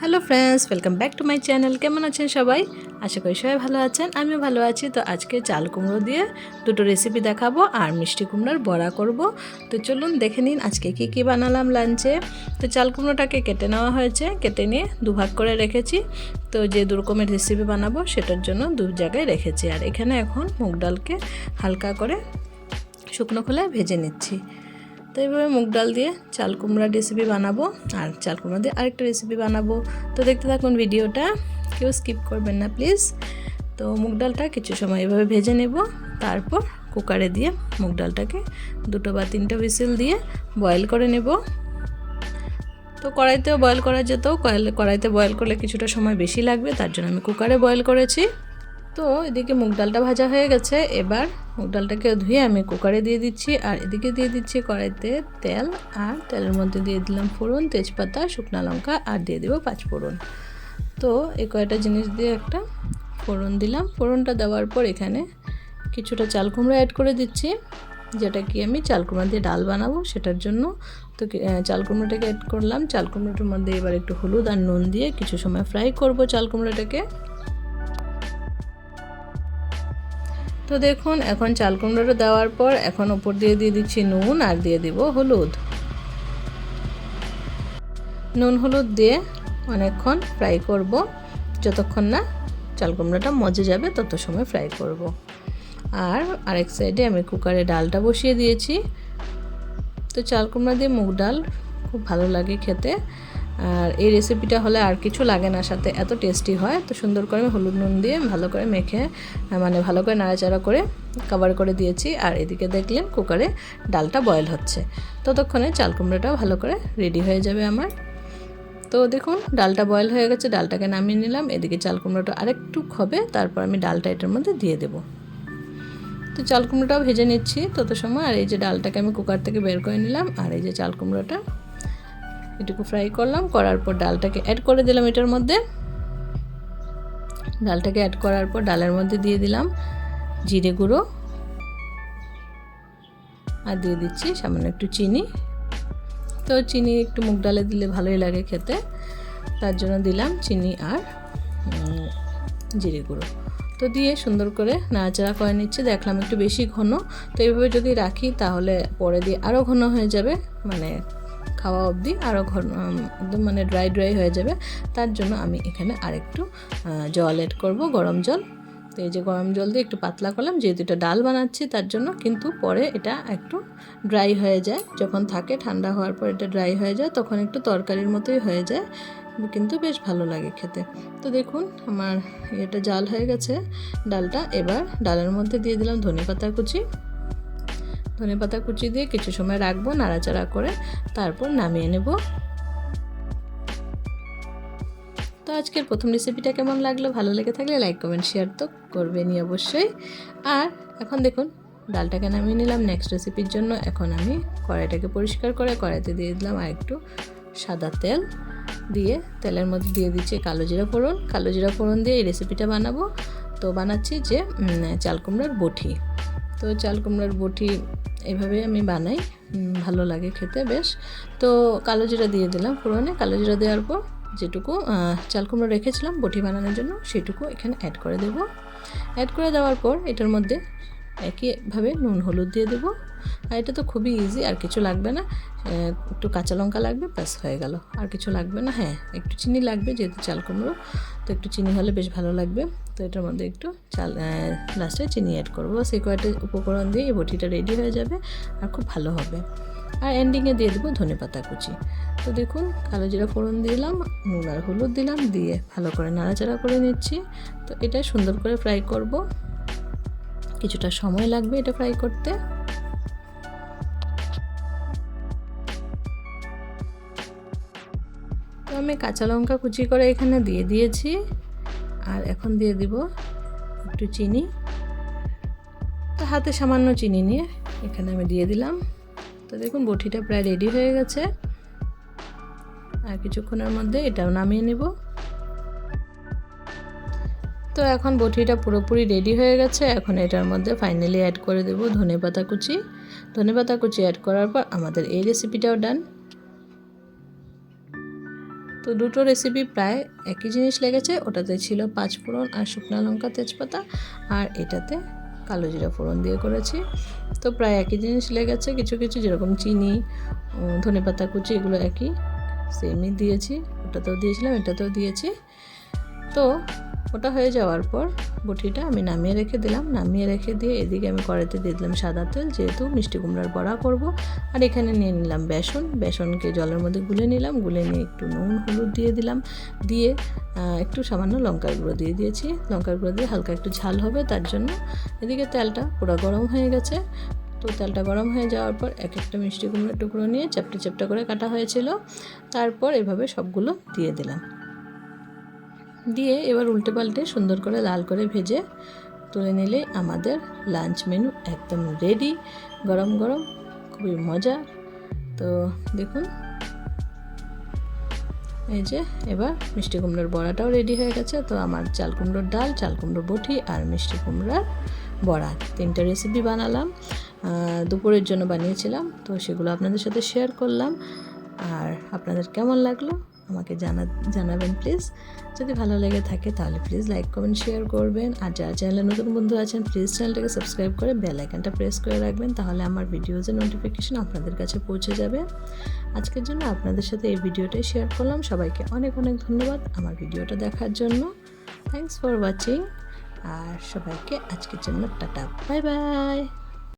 Hello friends welcome back to my channel কেমন আছেন সবাই? আশা করি সবাই ভালো আছেন। আমিও ভালো আছি। তো আজকে চাল কুমড়ো দিয়ে দুটো রেসিপি দেখাবো আর মিষ্টি কুমড়োর বড়া করব। তো চলুন দেখে নিন আজকে কী কী বানালাম লাঞ্চে। তো চাল কুমড়োটাকে কেটে নেওয়া হয়েছে। কেটে নিয়ে দুভাগ করে রেখেছি। তো যে দু রকমের রেসিপি বানাবো সেটার জন্য দু জায়গায় রেখেছি। আর এখানে এখন মুগ ডালকে হালকা করে শুকনো খোলায় ভেজে নিচ্ছি। তো এইভাবে মুগ ডাল দিয়ে চাল কুমড়ার রেসিপি বানাবো আর চাল কুমড়া দিয়ে আরেকটা রেসিপি বানাবো। তো দেখতে থাকুন ভিডিওটা, কেউ স্কিপ করবেন না প্লিজ তো মুগ ডালটা কিছু সময় এভাবে ভেজে নেব, তারপর কুকারে দিয়ে মুগ ডালটাকে দুটো বা তিনটা হুইসেল দিয়ে বয়েল করে নেব। তো কড়াইতেও বয়েল করা যেত, কড়াইতে বয়েল করলে কিছুটা সময় বেশি লাগবে, তার জন্য আমি কুকারে বয়েল করেছি। তো এদিকে মুগ ডালটা ভাজা হয়ে গেছে। এবার মুগ ডালটাকে ধুয়ে আমি কুকারে দিয়ে দিচ্ছি। আর এদিকে দিয়ে দিচ্ছি কড়াইতে তেল। আর তেলের মধ্যে দিয়ে দিলাম ফোড়ন, তেজপাতা, শুকনো লঙ্কা আর দিয়ে দেবো পাঁচ ফোড়ন। তো এই কয়টা জিনিস দিয়ে একটা ফোড়ন দিলাম। ফোড়নটা দেওয়ার পর এখানে কিছুটা চাল কুমড়া অ্যাড করে দিচ্ছি। যেটা কি আমি চাল কুমড়া দিয়ে ডাল বানাবো সেটার জন্য। তো চাল কুমড়োটাকে অ্যাড করলাম। চাল কুমড়োটার মধ্যে এবার একটু হলুদ আর নুন দিয়ে কিছু সময় ফ্রাই করব চাল কুমড়োটাকে। তো দেখুন, এখন চাল কুমড়োটা দেওয়ার পর এখন ওপর দিয়ে দিয়ে দিচ্ছি নুন আর দিয়ে দিব হলুদ। নুন হলুদ দিয়ে অনেকক্ষণ ফ্রাই করব। যতক্ষণ না চাল কুমড়োটা মজে যাবে, তত সময় ফ্রাই করব। আর আরেক সাইডে আমি কুকারে ডালটা বসিয়ে দিয়েছি। তো চাল কুমড়া দিয়ে মুগ ডাল খুব ভালো লাগে খেতে। আর এই রেসিপিটা হলে আর কিছু লাগে না, সাথে এত টেস্টি হয়। তো সুন্দর করে আমি হলুদ নুন দিয়ে ভালো করে মেখে মানে ভালো করে নাড়াচাড়া করে কভার করে দিয়েছি। আর এদিকে দেখলেন কুকারে ডালটা বয়েল হচ্ছে। ততক্ষণে চাল কুমড়োটাও ভালো করে রেডি হয়ে যাবে আমার। তো দেখুন, ডালটা বয়েল হয়ে গেছে, ডালটাকে নামিয়ে নিলাম। এদিকে চাল কুমড়োটা আরেকটু হবে তারপর আমি ডালটা এটার মধ্যে দিয়ে দেবো। তো চাল কুমড়োটাও ভেজে নিচ্ছি। তত সময় আর এই যে ডালটাকে আমি কুকার থেকে বের করে নিলাম। আর এই যে চাল কুমড়োটা এটুকু ফ্রাই করলাম, করার পর ডালটাকে অ্যাড করে দিলাম এটার মধ্যে। ডালটাকে অ্যাড করার পর ডালের মধ্যে দিয়ে দিলাম জিরে গুঁড়ো। আর দিয়ে দিচ্ছি সামান্য একটু চিনি। তো চিনি একটু মুগ ডালে দিলে ভালোই লাগে খেতে। তার জন্য দিলাম চিনি আর জিরে গুঁড়ো। তো দিয়ে সুন্দর করে নাড়াচাড়া করে নিচ্ছি, দেখলাম একটু বেশি ঘন। তো এইভাবে যদি রাখি তাহলে পরে দিয়ে আরও ঘন হয়ে যাবে মানে খাওয়া অবধি আরও ঘন একদম মানে ড্রাই ড্রাই হয়ে যাবে। তার জন্য আমি এখানে আরেকটু জল এড করব, গরম জল। তো এই যে গরম জল দিয়ে একটু পাতলা করলাম, যেহেতু এটা ডাল বানাচ্ছি, তার জন্য কিন্তু পরে এটা একটু ড্রাই হয়ে যায়। যখন থাকে ঠান্ডা হওয়ার পর এটা ড্রাই হয়ে যায়, তখন একটু তরকারির মতোই হয়ে যায়। কিন্তু বেশ ভালো লাগে খেতে। তো দেখুন, আমার এটা জাল হয়ে গেছে। ডালটা এবার ডালের মধ্যে দিয়ে দিলাম ধনে পাতা কুচি। ধনে পাতা কুচি দিয়ে কিছু সময় রাখব, নাড়াচাড়া করে তারপর নামিয়ে নেব। তো আজকের প্রথম রেসিপিটা কেমন লাগল? ভালো লেগে থাকলে লাইক কমেন্ট শেয়ার তো করবেনই অবশ্যই। আর এখন দেখুন, ডালটাকে নামিয়ে নিলাম। নেক্সট রেসিপির জন্য এখন আমি কড়াইটাকে পরিষ্কার করে কড়াইতে দিয়ে দিলাম আর একটু সাদা তেল। দিয়ে তেলের মধ্যে দিয়ে দিচ্ছি কালো জিরা ফোড়ন। কালো জিরা ফোড়ন দিয়ে এই রেসিপিটা বানাবো। তো বানাচ্ছি যে চাল কুমড়ার বটি। তো চাল কুমড়ার বটি এভাবে আমি বানাই। ভালো লাগে খেতে বেশ। তো কালো জিরা দিয়ে দিলাম ফোড়নে। কালো জিরা দেওয়ার পর যেটুকু চাল কুমড়ো রেখেছিলাম বটি বানানোর জন্য, সেটুকু এখানে অ্যাড করে দেব। অ্যাড করে দেওয়ার পর এটার মধ্যে একইভাবে নুন, হলুদ দিয়ে দেবো। আর এটা তো খুবই ইজি আর কিছু লাগবে না। একটু কাঁচা লঙ্কা লাগবে, ব্যাস হয়ে গেল। আর কিছু লাগবে না হ্যাঁ একটু চিনি লাগবে, যেহেতু চাল কুমড়ো, তো একটু চিনি হলে বেশ ভালো লাগবে। তো এটার মধ্যে একটু চাল লাস্টে চিনি অ্যাড করব। সেই কয়েকটা উপকরণ দিয়ে এই বটিটা রেডি হয়ে যাবে, আর খুব ভালো হবে। আর এন্ডিংয়ে দিয়ে দেবো ধনে পাতা কুচি। তো দেখুন, কালো জিরা ফোড়ন দিলাম, নুন আর হলুদ দিলাম, দিয়ে ভালো করে নাড়াচাড়া করে নিচ্ছি। তো এটা সুন্দর করে ফ্রাই করব। কিছুটা সময় লাগবে এটা ফ্রাই করতে। তো আমি কাঁচা লঙ্কা কুচি করে এখানে দিয়ে দিয়েছি। আর এখন দিয়ে দিব একটু চিনি। তো হাতে সামান্য চিনি নিয়ে এখানে আমি দিয়ে দিলাম। তো দেখুন, বটিটা প্রায় রেডি হয়ে গেছে। আর কিছুক্ষণের মধ্যে এটাও নামিয়ে নেব। তো এখন বটিটা পুরোপুরি রেডি হয়ে গেছে। এখন এটার মধ্যে ফাইনালি অ্যাড করে দেব ধনে পাতা কুচি। ধনে পাতা কুচি অ্যাড করার পর আমাদের এই রেসিপিটাও ডান তো দুটো রেসিপি প্রায় একই জিনিস লেগেছে। ওটাতে ছিল পাঁচ ফোড়ন আর শুকনো লঙ্কা, তেজপাতা আর এটাতে কালো জিরা ফোড়ন দিয়ে করেছি। তো প্রায় একই জিনিস লেগেছে। কিছু কিছু যেরকম চিনি ধনে পাতা কুচি এগুলো একই। সেমই দিয়েছি। ওটাতেও দিয়েছিলাম, এটাতেও দিয়েছি। তো ওটা হয়ে যাওয়ার পর বটিটা আমি নামিয়ে রেখে দিলাম। নামিয়ে রেখে দিয়ে এদিকে আমি কড়াইতে দিয়ে দিলাম সাদা তেল, যেহেতু মিষ্টি কুমড়ার বড়া করব। আর এখানে নিয়ে নিলাম বেসন। বেসনকে জলের মধ্যে গুলে নিলাম। গুলে নিয়ে একটু নুন, হলুদ দিয়ে দিলাম। দিয়ে একটু সামান্য লঙ্কার গুঁড়ো দিয়ে দিয়েছি। লঙ্কার গুঁড়ো দিয়ে হালকা একটু ঝাল হবে, তার জন্য এদিকে তেলটা পুরো গরম হয়ে গেছে। তো তেলটা গরম হয়ে যাওয়ার পর এক একটা মিষ্টি কুমড়োর টুকরো নিয়ে চ্যাপটা চ্যাপটা করে কাটা হয়েছিল। তারপর এভাবে সবগুলো দিয়ে দিলাম। দিয়ে এবার উল্টে পাল্টে সুন্দর করে লাল করে ভেজে তুলে নিলে আমাদের লাঞ্চ মেনু একদম রেডি গরম গরম, খুবই মজা। তো দেখুন, এই যে এবার মিষ্টি কুমড়োর বড়াটাও রেডি হয়ে গেছে। তো আমার চাল কুমড়োর ডাল, চাল কুমড়ো বটি আর মিষ্টি কুমড়ার বড়া। তিনটে রেসিপি বানালাম দুপুরের জন্য বানিয়েছিলাম। তো সেগুলো আপনাদের সাথে শেয়ার করলাম। আর আপনাদের কেমন লাগল? আমাকে জানা, জানাবেন প্লিজ যদি ভালো লেগে থাকে তাহলে প্লিজ লাইক কমেন্ট শেয়ার করবেন। আর যারা চ্যানেলে নতুন বন্ধু আছেন প্লিজ চ্যানেলটাকে সাবস্ক্রাইব করে বেল আইকনটা প্রেস করে রাখবেন, তাহলে আমার ভিডিওজের নোটিফিকেশন আপনাদের কাছে পৌঁছে যাবে। আজকের জন্য আপনাদের সাথে এই ভিডিওটাই শেয়ার করলাম। সবাইকে অনেক অনেক ধন্যবাদ আমার ভিডিওটা দেখার জন্য। থ্যাংকস ফর ওয়াচিং আর সবাইকে আজকের জন্য টাটা। Bye bye